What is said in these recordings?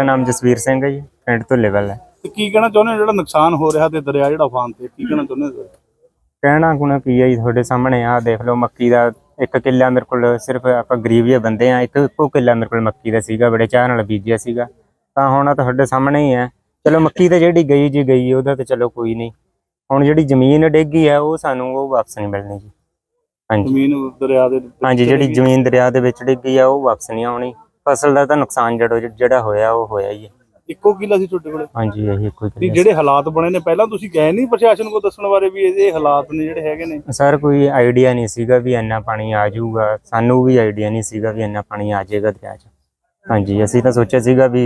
ਮੇਰਾ ਨਾਮ ਜਸਵੀਰ ਸਿੰਘ ਹੈ ਜੀ ਪਿੰਡ ਧੁੱਲੇਵਾਲ ਹੈ। ਤੇ ਕੀ ਕਹਿਣਾ ਚਾਹੁੰਦੇ ਹੋ? ਜਿਹੜਾ ਨੁਕਸਾਨ ਹੋ ਰਿਹਾ ਤੇ ਦਰਿਆ ਜਿਹੜਾ ਉਫਾਨ ਤੇ ਕੀ ਕਹਿਣਾ ਚਾਹੁੰਦੇ ਹੋ ਕਹਿਣਾ ਗੁਣਾ ਕੀ ਹੈ ਜੀ ਤੁਹਾਡੇ ਸਾਹਮਣੇ? ਆ ਦੇਖ ਲਓ ਮੱਕੀ ਦਾ ਇੱਕ ਕਿੱਲਾ ਮੇਰੇ ਕੋਲ ਸਿਰਫ ਆਪਾਂ ਗਰੀਬ ਜਿਹੇ ਬੰਦੇ ਆ ਇੱਕ ਇੱਕੋ ਕਿੱਲਾ ਮੇਰੇ ਕੋਲ ਮੱਕੀ ਦਾ ਸੀਗਾ ਬੜੇ ਚਾਹ ਨਾਲ ਬੀਜਿਆ ਸੀਗਾ। ਤਾਂ ਹੁਣ ਆਹ ਤੁਹਾਡੇ ਸਾਹਮਣੇ ਹੀ ਹੈ। ਚਲੋ ਮੱਕੀ ਤੇ ਜਿਹੜੀ ਗਈ ਜੀ ਗਈ ਉਹਦਾ ਤੇ ਚਲੋ ਕੋਈ ਨਹੀਂ। ਹੁਣ ਜਿਹੜੀ ਜ਼ਮੀਨ ਡੇਗੀ ਹੈ ਉਹ ਸਾਨੂੰ ਉਹ ਵਾਪਸ ਨਹੀਂ ਮਿਲਣੀ ਜੀ। ਹਾਂਜੀ। ਜ਼ਮੀਨ ਦਰਿਆ ਦੇ ਵਿੱਚ ਹਾਂਜੀ ਜਿਹੜੀ। ਜ਼ਮੀਨ ਦਰਿਆ ਦੇ ਵਿੱਚ ਡਿੱਗੀ ਆ ਉਹ ਵਾਪਸ ਨਹੀਂ ਆਉਣੀ। ਫਸਲ ਦਾ ਤਾਂ ਨੁਕਸਾਨ ਜਿਹੜਾ ਜਿਹੜਾ ਹੋਇਆ ਉਹ ਹੋਇਆ ਹੀ ਹੈ। ਇੱਕੋ ਕਿੱਲਾ ਸੀ ਤੁਹਾਡੇ ਕੋਲੇ? ਹਾਂਜੀ ਇਹੀ ਕੋਈ ਵੀ ਜਿਹੜੇ ਹਾਲਾਤ ਬਣੇ ਨੇ ਪਹਿਲਾਂ ਤੁਸੀਂ ਗਏ ਨਹੀਂ ਪ੍ਰਸ਼ਾਸਨ ਕੋ ਦੱਸਣ ਬਾਰੇ ਵੀ ਇਹਦੇ ਹਾਲਾਤ ਨੇ ਜਿਹੜੇ ਹੈਗੇ ਨੇ? ਸਰ ਕੋਈ ਆਈਡੀਆ ਨਹੀਂ ਸੀਗਾ ਵੀ ਇੰਨਾ ਪਾਣੀ ਆ ਜਾਊਗਾ। ਸਾਨੂੰ ਵੀ ਆਈਡੀਆ ਨਹੀਂ ਸੀਗਾ ਵੀ ਇੰਨਾ ਪਾਣੀ ਆ ਜਾਏਗਾ ਦਰਿਆ 'ਚ। ਹਾਂਜੀ ਅਸੀਂ ਤਾਂ ਸੋਚਿਆ ਸੀਗਾ ਵੀ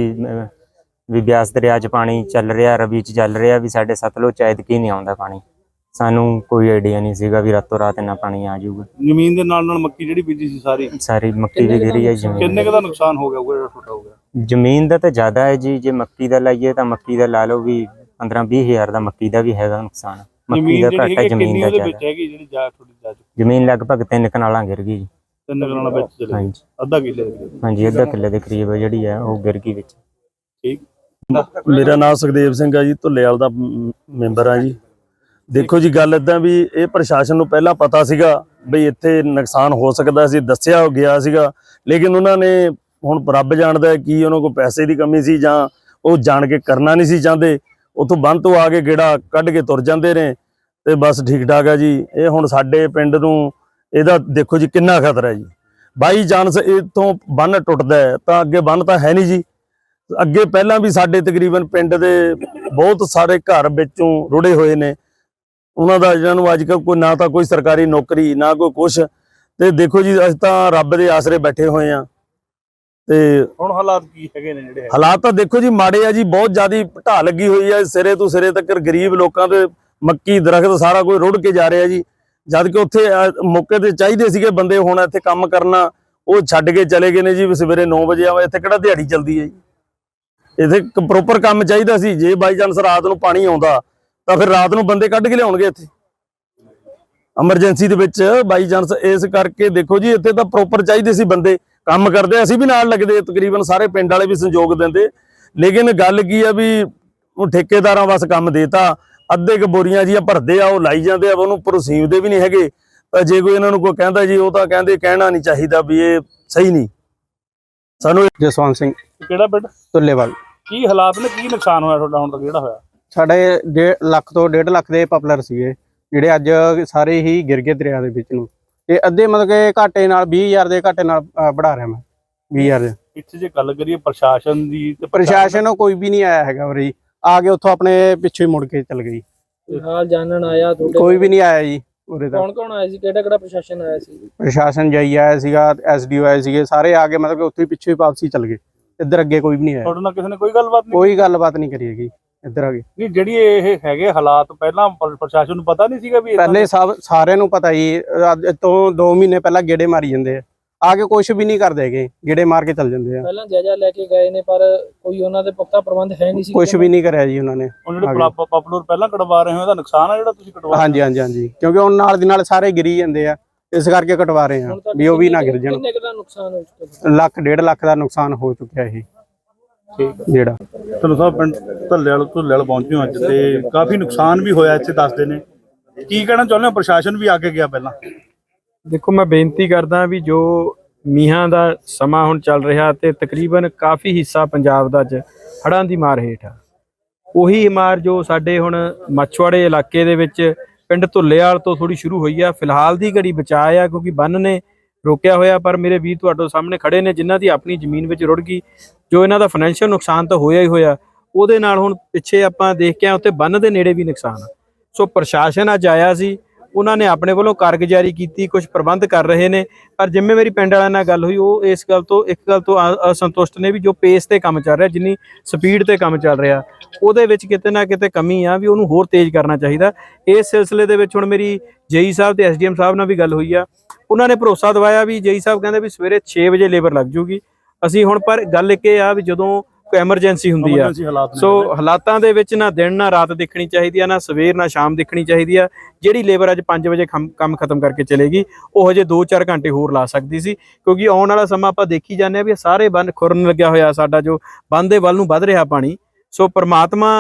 ਵੀ ਬਿਆਸ ਦਰਿਆ 'ਚ ਪਾਣੀ ਚੱਲ ਰਿਹਾ ਰਵੀ 'ਚ ਚੱਲ ਰਿਹਾ ਵੀ ਸਾਡੇ ਸਤਲੁਜ 'ਚ ਐਤਕੀ ਨਹੀਂ ਆਉਂਦਾ ਪਾਣੀ। ਸਾਨੂੰ ਕੋਈ ਆਈਡੀਆ ਨਹੀਂ ਸੀਗਾ ਵੀ ਰਾਤੋਂ ਰਾਤ ਇੰਨਾ ਪਾਣੀ ਆ ਜਾਊਗਾ। ਜ਼ਮੀਨ ਦੇ ਨਾਲ ਨਾਲ ਮੱਕੀ ਜਿਹੜੀ ਬੀਜੀ ਸੀ ਸਾਰੀ। ਸਾਰੀ ਮੱਕੀ ਵੀ ਗਿਰੀ ਹੈ ਜ਼ਮੀਨ ਕਿੰਨੇ ਕੁ ਦਾ ਨੁਕਸਾਨ ਹੋ ਗਿਆ ਹੋਊਗਾ ਜਿਹੜਾ ਤੁਹਾਡਾ ਹੋ ਗਿਆ? ਜ਼ਮੀਨ ਦਾ ਤਾਂ ਜ਼ਿਆਦਾ ਹੈ ਜੀ ਜੇ ਮੱਕੀ ਦਾ ਲਾਈਏ ਤਾਂ ਮੱਕੀ ਦਾ ਲਾ ਲਓ ਵੀ 15 20 ਹਜ਼ਾਰ ਦਾ ਮੱਕੀ ਦਾ ਵੀ ਹੈਗਾ ਨੁਕਸਾਨ। ਮੱਕੀ ਜ਼ਮੀਨ ਦਾ ਘੱਟ ਹੈ ਜ਼ਮੀਨ ਦਾ ਜ਼ਿਆਦਾ। ਵਿੱਚ ਹੈਗੀ ਜਿਹੜੀ ਜਾ ਤੁਹਾਡੀ ਜਾ ਚੁੱਕੀ ਜ਼ਮੀਨ ਲਗਭਗ ਤਿੰਨ ਕਨਾਲਾਂ ਗਿਰ ਗਈ ਜੀ। ਤਿੰਨ ਕਨਾਲਾਂ ਵਿੱਚ ਚਲੇ। ਹਾਂਜੀ। ਅੱਧਾ ਕਿੱਲੇ ਦੇ ਕਰੀਬ। ਹਾਂਜੀ ਅੱਧਾ ਕਿੱਲੇ ਦੇ ਕਰੀਬ ਜਿਹੜੀ ਹੈ ਉਹ ਗਿਰ ਗਈ ਵਿੱਚ। ਠੀਕ। ਮੇਰਾ ਨਾਮ ਸੁਖਦੇਵ ਸਿੰਘ ਆ ਜੀ ਧੁੱਲੇਵਾਲ ਦਾ ਮ- ਮੈਂਬਰ ਆ ਜੀ। ਦੇਖੋ ਜੀ, ਗੱਲ ਇਦਾਂ ਵੀ ਇਹ ਪ੍ਰਸ਼ਾਸਨ ਨੂੰ ਪਹਿਲਾਂ ਪਤਾ ਸੀਗਾ ਵੀ ਇੱਥੇ ਨੁਕਸਾਨ ਹੋ ਸਕਦਾ ਸੀ ਦੱਸਿਆ ਗਿਆ ਸੀਗਾ, ਲੇਕਿਨ ਉਹਨਾਂ ਨੇ ਹੁਣ ਰੱਬ ਜਾਣਦਾ ਕੀ ਉਹਨਾਂ ਕੋਲ ਪੈਸੇ ਦੀ ਕਮੀ ਸੀ ਜਾਂ ਉਹ ਜਾਣ ਕੇ ਕਰਨਾ ਨਹੀਂ ਸੀ ਚਾਹੁੰਦੇ। ਉਥੋਂ ਬੰਦ ਤੋਂ ਆ ਕੇ ਗੇੜਾ ਕੱਢ ਕੇ ਤੁਰ ਜਾਂਦੇ ਨੇ ਤੇ ਬਸ ਠੀਕ ਠਾਕ ਆ ਜੀ। ਇਹ ਹੁਣ ਸਾਡੇ ਪਿੰਡ ਨੂੰ ਇਹਦਾ ਦੇਖੋ ਜੀ, ਕਿੰਨਾ ਖਤਰਾ ਹੈ ਜੀ। ਬਾਈ ਚਾਂਸ ਇਥੋਂ ਬੰਨ ਟੁੱਟਦਾ ਤਾਂ ਅੱਗੇ ਬੰਨ ਤਾਂ ਹੈ ਨਹੀਂ ਜੀ। ਅੱਗੇ ਪਹਿਲਾਂ ਵੀ ਸਾਡੇ ਤਕਰੀਬਨ ਪਿੰਡ ਦੇ ਬਹੁਤ ਸਾਰੇ ਘਰ ਵਿੱਚੋਂ ਰੁੜੇ ਹੋਏ ਨੇ। ਉਹਨਾਂ ਦਾ ਜਿਹਨਾਂ ਨੂੰ ਅੱਜ ਕੱਲ੍ਹ ਕੋਈ ਨਾ ਤਾਂ ਕੋਈ ਸਰਕਾਰੀ ਨੌਕਰੀ ਨਾ ਕੋਈ ਕੁਛ। ਤੇ ਦੇਖੋ ਜੀ ਅਸੀਂ ਤਾਂ ਰੱਬ ਦੇ ਆਸਰੇ ਬੈਠੇ ਹੋਏ ਆ ਤੇ ਹੁਣ ਹਾਲਾਤ ਕੀ ਹੈਗੇ ਨੇ ਜਿਹੜੇ? ਹਾਲਾਤ ਤਾਂ ਦੇਖੋ ਜੀ ਮਾੜੇ ਆ ਜੀ ਬਹੁਤ ਜ਼ਿਆਦੀ ਢਾਹ ਲੱਗੀ ਹੋਈ ਹੈ ਸਿਰੇ ਤੋਂ ਸਿਰੇ ਤੱਕ ਗਰੀਬ ਲੋਕਾਂ ਦੇ ਮੱਕੀ ਦਰਖਤ ਸਾਰਾ ਕੋਈ ਰੁੜ ਕੇ ਜਾ ਰਿਹਾ ਜੀ। ਜਦ ਕਿ ਉੱਥੇ ਮੌਕੇ ਤੇ ਚਾਹੀਦੇ ਸੀਗੇ ਬੰਦੇ ਹੁਣ ਇੱਥੇ ਕੰਮ ਕਰਨਾ। ਉਹ ਛੱਡ ਕੇ ਚਲੇ ਗਏ ਨੇ ਜੀ ਸਵੇਰੇ 9 ਵਜੇ ਆਵੇ। ਇੱਥੇ ਕਿਹੜਾ ਦਿਹਾੜੀ ਚੱਲਦੀ ਹੈ ਜੀ? ਇੱਥੇ ਪ੍ਰੋਪਰ ਕੰਮ ਚਾਹੀਦਾ ਸੀ। ਜੇ ਬਾਈ ਚਾਂਸ ਰਾਤ ਨੂੰ ਪਾਣੀ ਆਉਂਦਾ ਤਾਂ ਫਿਰ ਰਾਤ ਨੂੰ ਬੰਦੇ ਕੱਢ ਕੇ ਲਿਆਉਣਗੇ ਇੱਥੇ। ਐਮਰਜੈਂਸੀ ਦੇ ਵਿੱਚ ਬਾਈ ਚਾਂਸ ਇਸ ਕਰਕੇ ਦੇਖੋ ਜੀ ਇੱਥੇ ਤਾਂ ਪ੍ਰੋਪਰ ਚਾਹੀਦੇ ਸੀ ਬੰਦੇ। ਕੰਮ ਕਰਦੇ ਅਸੀਂ ਵੀ ਨਾਲ ਲੱਗਦੇ ਤਕਰੀਬਨ ਸਾਰੇ ਪਿੰਡ ਵਾਲੇ ਵੀ ਸੰਯੋਗ ਦਿੰਦੇ। ਲੇਕਿਨ ਗੱਲ ਕੀ ਆ ਵੀ ਉਹ ਠੇਕੇਦਾਰਾਂ ਬਸ ਕੰਮ ਦੇਤਾ ਅੱਧੇ ਕ ਬੋਰੀਆਂ ਜੀਆਂ ਭਰਦੇ ਆ ਉਹ ਲਾਈ ਜਾਂਦੇ ਆ ਉਹਨੂੰ ਪ੍ਰੋਸੀਵ ਵੀ ਨਹੀਂ ਹੈਗੇ। ਤਾਂ ਜੇ ਕੋਈ ਇਹਨਾਂ ਨੂੰ ਕੋਈ ਕਹਿੰਦਾ ਜੀ ਉਹ ਤਾਂ ਕਹਿੰਦੇ ਕਹਿਣਾ ਨਹੀਂ ਚਾਹੀਦਾ ਵੀ ਇਹ ਸਹੀ ਨਹੀਂ। ਸਾਨੂੰ ਜਸਵੰਤ ਸਿੰਘ। ਕਿਹੜਾ ਪਿੰਡ? ਤੁੱਲੇਵਾਲ ਕੀ ਹਾਲਾਤ ਨੇ? ਕੀ ਨੁਕਸਾਨ ਹੋਇਆ ਤੁਹਾਡਾ ਹੁਣ ਤੱਕ ਜਿਹੜਾ ਹੋਇਆ? ਸਾਡੇ 1.5 ਲੱਖ ਤੋਂ 1.5 ਲੱਖ ਦੇ ਪਪਲਰ ਸੀਗੇ ਜਿਹੜੇ ਅੱਜ ਸਾਰੇ ਹੀ ਗਿਰ ਗਏ ਦਰਿਆ ਦੇ ਵਿੱਚ ਨੂੰ। ਤੇ ਅੱਧੇ ਮਤਲਬ ਕਿ ਘਾਟੇ ਨਾਲ 20000 ਦੇ ਘਾਟੇ ਨਾਲ ਅਹ, ਵੜਾ ਰਿਹਾ ਮੈਂ 20000 ਦੇ। ਇੱਥੇ ਜੇ ਗੱਲ ਕਰੀਏ ਪ੍ਰਸ਼ਾਸਨ ਦੀ ਤੇ ਪ੍ਰਸ਼ਾਸਨ ਕੋਈ ਵੀ ਨਹੀਂ ਆਇਆ ਹੈਗਾ ਉਰੇ। ਜੀ ਆ ਕੇ ਉੱਥੋਂ ਆਪਣੇ ਪਿੱਛੇ ਮੁੜ ਕੇ ਚਲ ਗਈ। ਹਾਲ ਜਾਣਨ ਆਇਆ ਤੁਹਾਡੇ ਕੋਈ ਵੀ ਨਹੀਂ ਆਇਆ ਜੀ ਉਰੇ ਤੱਕ ਕੌਣ ਕੌਣ ਆਇਆ ਸੀ? ਕਿਹੜਾ ਕਿਹੜਾ ਪ੍ਰਸ਼ਾਸਨ ਆਇਆ ਸੀ? ਪ੍ਰਸ਼ਾਸਨ ਜਾਈ ਆਇਆ ਸੀਗਾ ਐਸਡੀਓ ਆਏ ਸੀਗੇ ਸਾਰੇ ਆ ਕੇ ਮਤਲਬ ਕਿ ਉੱਥੇ ਹੀ ਪਿੱਛੇ ਹੀ ਵਾਪਸੀ ਚਲ ਗਏ। ਇੱਧਰ ਅੱਗੇ ਕੋਈ ਵੀ ਨਹੀਂ ਆਇਆ। ਤੁਹਾਡੇ ਨਾਲ ਕਿਸੇ ਨੇ ਕੋਈ ਗੱਲਬਾਤ ਨਹੀਂ ਕੋਈ ਗੱਲਬਾਤ ਨਹੀਂ ਕਰੀ ਹੈਗੀ। ਇੱਧਰ ਆ ਕੇ ਨਹੀਂ ਜਿਹੜੀ ਇਹ ਹੈਗੇ ਹਾਲਾਤ ਪਹਿਲਾਂ ਪ੍ਰ- ਪ੍ਰਸ਼ਾਸਨ ਨੂੰ ਪਤਾ ਨਹੀਂ ਸੀਗਾ ਵੀ ਏਦਾਂ ਪਹਿਲੇ ਸਭ ਸਾਰਿਆਂ ਨੂੰ ਪਤਾ ਹੀ ਅੱਜ ਤੋਂ 2 ਮਹੀਨੇ ਪਹਿਲਾਂ ਗੇੜੇ ਮਾਰੀ ਜਾਂਦੇ ਆ। ਆ ਕੇ ਕੁਝ ਵੀ ਨਹੀਂ ਕਰਦੇ ਹੈਗੇ ਗੇੜੇ ਮਾਰ ਕੇ ਚੱਲ ਜਾਂਦੇ ਆ। ਪਹਿਲਾਂ ਜਾਇਜ਼ਾ ਲੈ ਕੇ ਗਏ ਨੇ ਪਰ ਕੋਈ ਉਹਨਾਂ ਦੇ ਪੁਖਤਾ ਪ੍ਰਬੰਧ ਹੈ ਨਹੀਂ ਸੀ ਕੁਝ ਵੀ ਨਹੀਂ ਕਰਿਆ ਜੀ ਉਹਨਾਂ ਨੇ। ਉਹ ਜਿਹੜੇ ਆ ਪਲਾ- ਪਪੂਲਰ ਪਹਿਲਾਂ ਕਟਵਾ ਰਹੇ ਹੋ ਉਹਦਾ ਨੁਕਸਾਨ ਆ ਜਿਹੜਾ ਤੁਸੀਂ ਕਟਵਾ ਹਾਂਜੀ ਹਾਂਜੀ ਹਾਂਜੀ। ਕਿਉਂਕਿ ਉਹ ਨਾਲ ਦੀ ਨਾਲ ਸਾਰੇ ਗਿਰੀ ਜਾਂਦੇ ਆ ਇਸ ਕਰਕੇ ਕਟਵਾ ਰਹੇ ਆ ਹੁਣ ਵੀ ਉਹ ਵੀ ਨਾ ਗਿਰ ਜਾਣ। ਕਿੰਨੇ ਕੁ ਦਾ ਨੁਕਸਾਨ ਹੋ ਚੁੱਕਾ ਲੱਖ ਡੇਢ ਲੱਖ ਦਾ ਨੁਕਸਾਨ ਹੋ ਚੁੱਕਿਆ ਇਹ। ਜਿਹੜਾ। ਤੁਹਾਨੂੰ ਸਾਹਿਬ ਪਿੰਡ ਧੱਲੇ ਵਾਲ ਧੁੱਲੇ ਵਾਲ ਪਹੁੰਚੇ ਹੋ ਅੱਜ ਤੇ ਕਾਫੀ ਨੁਕਸਾਨ ਵੀ ਹੋਇਆ ਇੱਥੇ ਦੱਸਦੇ ਨੇ। ਕੀ ਕਹਿਣਾ ਚਾਹੁੰਦੇ ਹੋ? ਪ੍ਰਸ਼ਾਸਨ ਵੀ ਆ ਕੇ ਗਿਆ ਪਹਿਲਾਂ। ਦੇਖੋ ਮੈਂ ਬੇਨਤੀ ਕਰਦਾ ਵੀ ਜੋ ਮੀਂਹਾਂ ਦਾ ਸਮਾਂ ਹੁਣ ਚੱਲ ਰਿਹਾ ਤੇ ਤਕਰੀਬਨ ਕਾਫੀ ਹਿੱਸਾ ਪੰਜਾਬ ਦਾ ਅੱਜ ਹੜ੍ਹਾਂ ਦੀ ਮਾਰ ਹੇਠ ਆ। ਉਹੀ ਮਾਰ ਜੋ ਸਾਡੇ ਹੁਣ ਮੱਛਵਾੜੇ ਇਲਾਕੇ ਦੇ ਵਿੱਚ ਪਿੰਡ ਧੁੱਲੇਵਾਲ ਤੋਂ ਥੋੜੀ ਸ਼ੁਰੂ ਹੋਈ ਆ। ਫਿਲਹਾਲ ਦੀ ਘੜੀ ਬਚਾਅ ਆ ਕਿਉਂਕਿ ਬੰਨ ਨੇ ਰੋਕਿਆ ਹੋਇਆ, ਪਰ ਮੇਰੇ ਵੀਰ ਤੁਹਾਡੇ ਸਾਹਮਣੇ ਖੜੇ ਨੇ, ਜਿਨ੍ਹਾਂ ਦੀ ਆਪਣੀ ਜ਼ਮੀਨ ਵਿੱਚ ਰੁੜ ਗਈ, ਜੋ ਇਹਨਾਂ ਦਾ ਫਾਈਨੈਂਸ਼ੀਅਲ ਨੁਕਸਾਨ ਤਾਂ ਹੋਇਆ ਹੀ ਹੋਇਆ। ਉਹਦੇ ਨਾਲ ਹੁਣ ਪਿੱਛੇ ਆਪਾਂ ਦੇਖ ਕੇ ਆ ਉੱਤੇ ਬੰਨ ਦੇ ਨੇੜੇ ਵੀ ਨੁਕਸਾਨ। ਸੋ ਪ੍ਰਸ਼ਾਸਨ ਅੱਜ ਆਇਆ ਸੀ, ਉਹਨਾਂ ਨੇ ਆਪਣੇ ਵੱਲੋਂ ਕਾਰਗੁਜ਼ਾਰੀ ਕੀਤੀ, ਕੁਝ ਪ੍ਰਬੰਧ ਕਰ ਰਹੇ ਨੇ, ਪਰ ਜਿਵੇਂ ਮੇਰੀ ਪਿੰਡ ਵਾਲਿਆਂ ਨਾਲ ਗੱਲ ਹੋਈ, ਉਹ ਇਸ ਗੱਲ ਤੋਂ, ਇੱਕ ਗੱਲ ਤੋਂ ਅ- ਅਸੰਤੁਸ਼ਟ ਨੇ ਵੀ ਜੋ ਪੇਸ ਤੇ ਕੰਮ ਚੱਲ ਰਿਹਾ, ਜਿੰਨੀ ਸਪੀਡ ਤੇ ਕੰਮ ਚੱਲ ਰਿਹਾ, ਉਹਦੇ ਵਿੱਚ ਕਿਤੇ ਨਾ ਕਿਤੇ ਕਮੀ ਆ, ਵੀ ਉਹਨੂੰ ਹੋਰ ਤੇਜ਼ ਕਰਨਾ ਚਾਹੀਦਾ। ਇਸ ਸਿਲਸਿਲੇ ਦੇ ਵਿੱਚ ਹੁਣ ਮੇਰੀ ਜੇਈ ਸਾਹਿਬ ਤੇ ਐਸਡੀਐਮ ਸਾਹਿਬ ਨਾਲ ਵੀ ਗੱਲ ਹੋਈ ਆ। ਉਹਨਾਂ ਨੇ ਭਰੋਸਾ ਦਿਵਾਇਆ ਵੀ ਜੇਈ ਸਾਹਿਬ ਕਹਿੰਦੇ ਵੀ ਸਵੇਰੇ 6 ਵਜੇ ਲੇਬਰ ਲੱਗ ਜੂਗੀ। ਅਸੀਂ ਹੁਣ ਪਰ ਗੱਲ ਇੱਕ ਇਹ ਆ ਵੀ ਜਦੋਂ ਕੋਈ ਐਮਰਜੈਂਸੀ ਹੁੰਦੀ ਆ ਸੋ ਹਾਲਾਤਾਂ ਦੇ ਵਿੱਚ ਨਾ ਦਿਨ ਨਾ ਰਾਤ ਦੇਖਣੀ ਚਾਹੀਦੀ ਆ ਨਾ ਸਵੇਰ ਨਾ ਸ਼ਾਮ ਦੇਖਣੀ ਚਾਹੀਦੀ ਆ। ਜਿਹੜੀ ਲੇਬਰ ਅੱਜ 5 ਵਜੇ ਕੰਮ ਖਤਮ ਕਰਕੇ ਚਲੇਗੀ ਉਹ ਹਜੇ 2-4 ਘੰਟੇ ਹੋਰ ਲਾ ਸਕਦੀ ਸੀ। ਕਿਉਂਕਿ ਆਉਣ ਵਾਲਾ ਸਮਾਂ ਆਪਾਂ ਦੇਖੀ ਜਾਂਦੇ ਆ ਵੀ ਸਾਰੇ ਬੰਨ ਖੁਰਨ ਲੱਗਿਆ ਹੋਇਆ ਸਾਡਾ ਜੋ ਬੰਨ ਦੇ ਵੱਲ ਨੂੰ ਵੱਧ ਰਿਹਾ ਪਾਣੀ। ਸੋ ਪ੍ਰਮਾਤਮਾ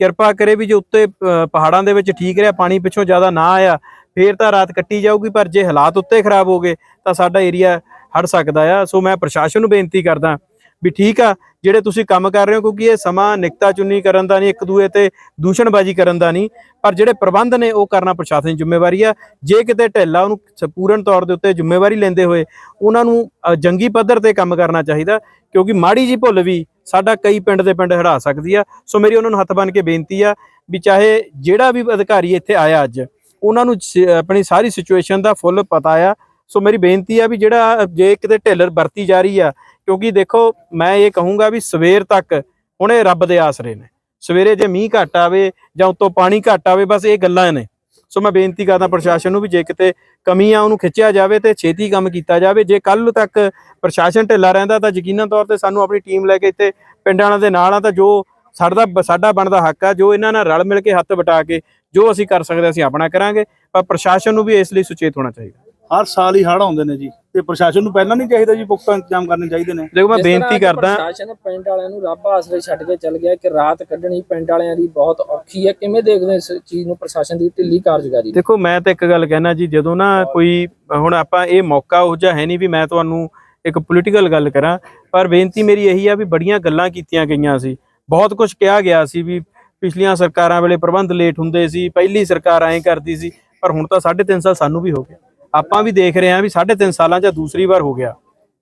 ਕਿਰਪਾ ਕਰੇ ਵੀ ਜੇ ਉੱਤੇ ਪਹਾੜਾਂ ਦੇ ਵਿੱਚ ਠੀਕ ਰਿਹਾ ਪਾਣੀ ਪਿੱਛੋਂ ਜ਼ਿਆਦਾ ਨਾ ਆਇਆ ਫੇਰ ਤਾਂ ਰਾਤ ਕੱਟੀ ਜਾਊਗੀ, ਪਰ ਜੇ ਹਾਲਾਤ ਉੱਤੇ ਖਰਾਬ ਹੋ ਗਏ, ਤਾਂ ਸਾਡਾ ਏਰੀਆ ਹਟ ਸਕਦਾ ਆ। ਸੋ ਮੈਂ ਪ੍ਰਸ਼ਾਸਨ ਨੂੰ ਬੇਨਤੀ ਕਰਦਾ ਵੀ ਠੀਕ ਆ, ਜਿਹੜੇ ਤੁਸੀਂ ਕੰਮ ਕਰ ਰਹੇ ਹੋ, ਕਿਉਂਕਿ ਇਹ ਸਮਾਂ ਨਿਕਤਾ ਚੁੰਨੀ ਕਰਨ ਦਾ ਨਹੀਂ, ਇੱਕ ਦੂਏ ਤੇ ਦੂਸ਼ਣਬਾਜ਼ੀ ਕਰਨ ਦਾ ਨਹੀਂ, ਪਰ ਜਿਹੜੇ ਪ੍ਰਬੰਧ ਨੇ, ਉਹ ਕਰਨਾ ਪ੍ਰਸ਼ਾਸਨ ਦੀ ਜ਼ਿੰਮੇਵਾਰੀ ਆ। ਜੇ ਕਿਤੇ ਢਿੱਲਾ ਉਹਨੂੰ ਸੰਪੂਰਨ ਤੌਰ ਦੇ ਉੱਤੇ ਜ਼ਿੰਮੇਵਾਰੀ ਲੈਂਦੇ ਹੋਏ, ਉਹਨਾਂ ਨੂੰ ਜੰਗੀ ਪੱਧਰ ਤੇ ਕੰਮ ਕਰਨਾ ਚਾਹੀਦਾ, ਕਿਉਂਕਿ ਮਾੜੀ ਜੀ ਭੁੱਲ ਵੀ ਸਾਡਾ ਕਈ ਪਿੰਡ ਦੇ ਪਿੰਡ ਹੜਾ ਸਕਦੀ ਆ। ਸੋ ਮੇਰੀ ਉਹਨਾਂ ਨੂੰ ਹੱਥ ਬੰਨ ਕੇ ਬੇਨਤੀ ਆ ਵੀ ਚਾਹੇ ਜਿਹੜਾ ਵੀ ਅਧਿਕਾਰੀ ਇੱਥੇ ਆਇਆ ਅੱਜ ਉਹਨਾਂ ਨੂੰ ਸ- ਆਪਣੀ ਸਾਰੀ ਸਿਚੁਏਸ਼ਨ ਦਾ ਫੁੱਲ ਪਤਾ ਆ। ਸੋ ਮੇਰੀ ਬੇਨਤੀ ਆ ਵੀ ਜਿਹੜਾ ਜੇ ਕਿਤੇ ਢਿੱਲਰ ਵਰਤੀ ਜਾ ਰਹੀ ਆ, ਕਿਉਂਕਿ ਦੇਖੋ, ਮੈਂ ਇਹ ਕਹੂੰਗਾ ਵੀ ਸਵੇਰ ਤੱਕ ਹੁਣੇ ਰੱਬ ਦੇ ਆਸਰੇ ਨੇ। ਸਵੇਰੇ ਜੇ ਮੀਂਹ ਘੱਟ ਆਵੇ ਜਾਂ ਉਤੋਂ ਪਾਣੀ ਘੱਟ ਆਵੇ, ਬਸ ਇਹ ਗੱਲਾਂ ਨੇ। ਸੋ ਮੈਂ ਬੇਨਤੀ ਕਰਦਾ ਪ੍ਰਸ਼ਾਸਨ ਨੂੰ ਵੀ ਜੇ ਕਿਤੇ ਕਮੀ ਆ, ਉਹਨੂੰ ਖਿੱਚਿਆ ਜਾਵੇ ਤੇ ਛੇਤੀ ਕੰਮ ਕੀਤਾ ਜਾਵੇ। ਜੇ ਕੱਲ ਤੱਕ ਪ੍ਰਸ਼ਾਸਨ ਢਿੱਲਾ ਰਹਿੰਦਾ ਤਾਂ ਯਕੀਨਨ ਤੌਰ ਤੇ ਸਾਨੂੰ ਆਪਣੀ ਟੀਮ ਲੈ ਕੇ ਇੱਥੇ ਪਿੰਡਾਂ ਵਾਲਿਆਂ ਦੇ ਨਾਲ ਆ ਤਾਂ ਜੋ ਸਾਡਾ ਸਾਡਾ ਬਣਦਾ ਹੱਕ ਆ, ਜੋ ਇਹਨਾਂ ਨਾਲ ਰਲ ਮਿਲ ਕੇ ਹੱਥ ਵਟਾ ਕੇ ਜੋ ਅਸੀਂ ਕਰ ਸਕਦੇ ਅਸੀਂ ਆਪਣਾ ਕਰਾਂਗੇ ਪਰ ਪ੍ਰਸ਼ਾਸਨ ਨੂੰ ਵੀ ਇਸ ਲਈ ਸੁਚੇਤ ਹੋਣਾ ਚਾਹੀਦਾ। ਹਰ ਸਾਲ ਹੀ ਹੜ੍ਹ ਆਉਂਦੇ ਨੇ ਜੀ ਤੇ ਪ੍ਰਸ਼ਾਸਨ ਨੂੰ ਪਹਿਲਾਂ ਨਹੀਂ ਚਾਹੀਦਾ ਜੀ ਪੁਖਤਾ ਇੰਤਜ਼ਾਮ ਕਰਨੇ ਚਾਹੀਦੇ ਨੇ। ਦੇਖੋ ਮੈਂ ਬੇਨਤੀ ਕਰਦਾ ਪ੍ਰਸ਼ਾਸਨ ਪਿੰਡ ਵਾਲਿਆਂ ਨੂੰ ਰੱਬ ਆਸਰੇ ਛੱਡ ਕੇ ਚੱਲ ਗਿਆ ਕਿ ਰਾਤ ਕੱਢਣੀ ਪਿੰਡ ਵਾਲਿਆਂ ਦੀ ਬਹੁਤ ਔਖੀ ਹੈ ਕਿਵੇਂ ਦੇਖਦੇ ਇਸ ਚੀਜ਼ ਨੂੰ ਪ੍ਰਸ਼ਾਸਨ ਦੀ ਢਿੱਲੀ ਕਾਰਜਕਾਰੀ? ਦੇਖੋ ਮੈਂ ਤਾਂ ਇੱਕ ਗੱਲ ਕਹਿਣਾ ਜੀ ਜਦੋਂ ਨਾ ਕੋਈ ਹੁਣ ਆਪਾਂ ਇਹ ਮੌਕਾ ਉਹ ਜਿਹਾ ਹੈ ਨਹੀਂ ਵੀ ਮੈਂ ਤੁਹਾਨੂੰ ਇੱਕ ਪੋਲੀਟੀਕਲ ਗੱਲ ਕਰਾਂ ਪਰ ਬੇਨਤੀ ਮੇਰੀ ਇਹੀ ਆ ਵੀ ਬੜੀਆਂ ਗੱਲਾਂ ਕੀਤੀਆਂ ਗਈਆਂ ਸੀ। ਬਹੁਤ ਕੁਝ ਕਿਹਾ ਗਿਆ ਸੀ ਵੀ ਪਿਛਲੀਆਂ ਸਰਕਾਰਾਂ ਵੇਲੇ ਪ੍ਰਬੰਧ ਲੇਟ ਹੁੰਦੇ ਸੀ, ਪਹਿਲੀ ਸਰਕਾਰ ਐਂ ਕਰਦੀ ਸੀ, ਪਰ ਹੁਣ ਤਾਂ 3.5 ਸਾਲ ਸਾਨੂੰ ਵੀ ਹੋ ਗਿਆ। ਆਪਾਂ ਵੀ ਦੇਖ ਰਹੇ ਹਾਂ ਵੀ 3.5 ਸਾਲਾਂ 'ਚ ਦੂਸਰੀ ਵਾਰ ਹੋ ਗਿਆ।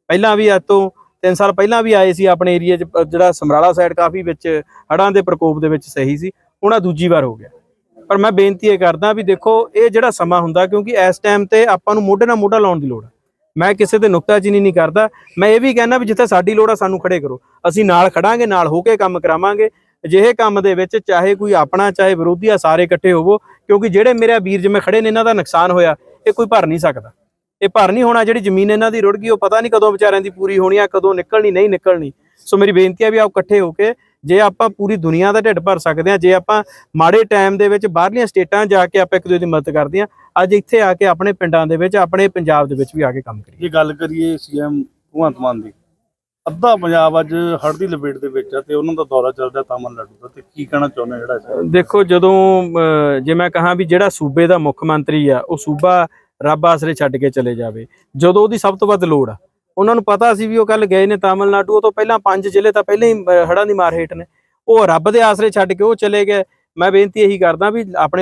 ਪਹਿਲਾਂ ਵੀ ਅੱਜ ਤੋਂ 3 ਸਾਲ ਪਹਿਲਾਂ ਵੀ ਆਏ ਸੀ ਆਪਣੇ ਏਰੀਆ 'ਚ ਜਿਹੜਾ ਸਮਰਾਲਾ ਸਾਈਡ ਕਾਫੀ ਵਿੱਚ, ਹੜ੍ਹਾਂ ਦੇ ਪ੍ਰਕੋਪ ਦੇ ਵਿੱਚ ਸਹੀ ਸੀ, ਹੁਣ ਆ ਦੂਜੀ ਵਾਰ ਹੋ ਗਿਆ। ਪਰ ਮੈਂ ਬੇਨਤੀ ਇਹ ਕਰਦਾ ਵੀ ਦੇਖੋ, ਇਹ ਜਿਹੜਾ ਸਮਾਂ ਹੁੰਦਾ, ਕਿਉਂਕਿ ਇਸ ਟਾਈਮ ਤੇ ਆਪਾਂ ਨੂੰ ਮੋਢੇ ਨਾਲ ਮੋਢਾ ਲਾਉਣ ਦੀ ਲੋੜ ਹੈ ਮੈਂ ਕਿਸੇ ਤੇ ਨੁਕਤਾਚੀਨੀ ਨਹੀਂ ਕਰਦਾ। ਮੈਂ ਇਹ ਵੀ ਕਹਿੰਦਾ ਵੀ ਜਿੱਥੇ ਸਾਡੀ ਲੋੜ ਆ, ਸਾਨੂੰ ਖੜੇ ਕਰੋ। ਅਸੀਂ ਨਾਲ ਖੜਾਂਗੇ, ਨਾਲ ਹੋ ਕੇ ਕੰਮ ਕਰਾਵਾਂਗੇ। ਅਜਿਹੇ ਕੰਮ ਦੇ ਵਿੱਚ ਚਾਹੇ ਕੋਈ ਆਪਣਾ, ਚਾਹੇ ਵਿਰੋਧੀ ਆ, ਸਾਰੇ ਇਕੱਠੇ ਹੋਵੋ, ਕਿਉਂਕਿ ਜਿਹੜੇ ਮੇਰੇ ਵੀਰ ਜਿਵੇਂ ਖੜੇ ਨੇ, ਇਹਨਾਂ ਦਾ ਨੁਕਸਾਨ ਹੋਇਆ, ਇਹ ਕੋਈ ਭਰ ਨਹੀਂ ਸਕਦਾ। ਇਹ ਭਰ ਨਹੀਂ ਹੋਣਾ, ਜਿਹੜੀ ਜ਼ਮੀਨ ਇਹਨਾਂ ਦੀ ਰੁੜ ਗਈ, ਉਹ ਪਤਾ ਨਹੀਂ ਕਦੋਂ ਵਿਚਾਰਿਆਂ ਦੀ ਪੂਰੀ ਹੋਣੀ ਆ, ਕਦੋਂ ਨਿਕਲਣੀ, ਨਹੀਂ ਨਿਕਲਣੀ। ਸੋ ਮੇਰੀ ਬੇਨਤੀ ਆ ਵੀ ਆਓ ਇਕੱਠੇ ਹੋ ਕੇ, ਜੇ ਆਪਾਂ ਪੂਰੀ ਦੁਨੀਆ ਦਾ ਢਿੱਡ ਭਰ ਸਕਦੇ ਆ, ਜੇ ਆਪਾਂ ਮਾੜੇ ਟਾਈਮ ਦੇ ਵਿੱਚ ਬਾਹਰਲੀਆਂ ਸਟੇਟਾਂ ਜਾ ਕੇ ਆਪਾਂ ਇੱਕ ਦੂਜੇ ਦੀ ਮਦਦ ਕਰਦੇ ਆ, ਅੱਜ ਇੱਥੇ ਆ ਕੇ ਆਪਣੇ ਪਿੰਡਾਂ ਦੇ ਵਿੱਚ, ਆਪਣੇ ਪੰਜਾਬ ਦੇ ਵਿੱਚ ਵੀ ਆ ਕੇ ਕੰਮ ਕਰੀਏ। ਜੇ ਗੱਲ ਕਰੀਏ ਸੀਐਮ ਭਗਵੰਤ ਮਾਨ ਦੀ ਅੱਧਾ ਪੰਜਾਬ ਅੱਜ ਹੜ੍ਹ ਦੀ ਲਪੇਟ ਦੇ ਵਿੱਚ ਆ ਤੇ ਉਹਨਾਂ ਦਾ ਦੌਰਾ ਚੱਲਦਾ ਤਾਮਿਲਨਾਡੂ ਦਾ। ਤੇ ਕੀ ਕਹਿਣਾ ਚਾਹੁੰਦੇ ਜਿਹੜਾ ਇਸ ਦੇਖੋ ਜਦੋਂ ਜੇ ਮੈਂ ਕਹਾਂ ਵੀ ਜਿਹੜਾ ਸੂਬੇ ਦਾ ਮੁੱਖ ਮੰਤਰੀ ਆ ਉਹ ਸੂਬਾ ਰੱਬ ਆਸਰੇ ਛੱਡ ਕੇ ਚਲੇ ਜਾਵੇ ਜਦੋਂ ਉਹਦੀ ਸਭ ਤੋਂ ਵੱਧ ਲੋੜ ਆ। ਉਹਨਾਂ ਨੂੰ ਪਤਾ ਸੀ ਵੀ ਉਹ ਕੱਲ ਗਏ ਨੇ ਤਾਮਿਲਨਾਡੂ ਉਹ ਤੋਂ ਪਹਿਲਾਂ ਪੰਜ ਜ਼ਿਲ੍ਹੇ ਤਾਂ ਪਹਿਲਾਂ ਹੀ ਅਹ, ਹੜ੍ਹਾਂ ਦੀ ਮਾਰ ਹੇਠ ਨੇ। ਉਹ ਰੱਬ ਦੇ ਆਸਰੇ ਛੱਡ ਕੇ ਉਹ ਚਲੇ ਗਏ। ਮੈਂ ਬੇਨਤੀ ਇਹੀ ਕਰਦਾ ਵੀ ਆਪਣੇ